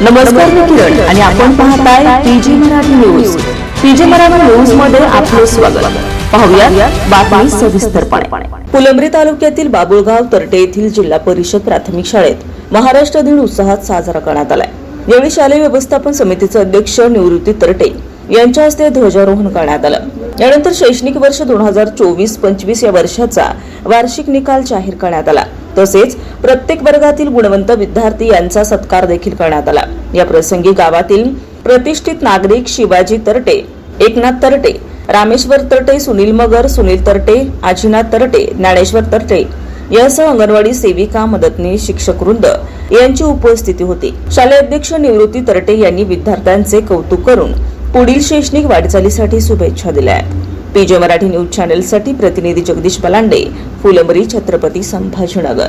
नमस्कार मी किरण आणि आपण पाहताय PG Marathi news. PG Marathi न्यूजमध्ये आपलं स्वागत. पाहूया बातमी सविस्तरपणे. फुलंब्री तालुक्यातील बाबुळगाव तरटे येथील जिल्हा परिषद प्राथमिक शाळेत महाराष्ट्र दिन उत्साहात साजरा करण्यात आलाय. यावेळी शालेय व्यवस्थापन समितीचे अध्यक्ष निवृत्ती तरटे यांच्या हस्ते ध्वजारोहण करण्यात आलं. यानंतर शैक्षणिक वर्ष दोन हजार चोवीस पंचवीस या वर्षाचा वार्षिक निकाल जाहीर करण्यात आला. तसेच प्रत्येक वर्गातील गुणवंत विद्यार्थी यांचा सत्कार देखील करण्यात आला. या प्रसंगी गावातील प्रतिष्ठित नागरिक शिवाजी तरटे एकनाथ तरटे रामेश्वर तरटे सुनील मगर सुनील तरटे आजीनाथ तरटे ज्ञानेश्वर तरटे यासह अंगणवाडी सेविका मदतनीस शिक्षक वृंद यांची उपस्थिती होती. शालेय अध्यक्ष निवृत्ती तरटे यांनी विद्यार्थ्यांचे कौतुक करून पुढील शैक्षणिक वाटचालीसाठी शुभेच्छा दिल्या आहेत. पीजे मराठी न्यूज चॅनेलसाठी प्रतिनिधी जगदीश बलांडे फुलंबरी छत्रपती संभाजीनगर.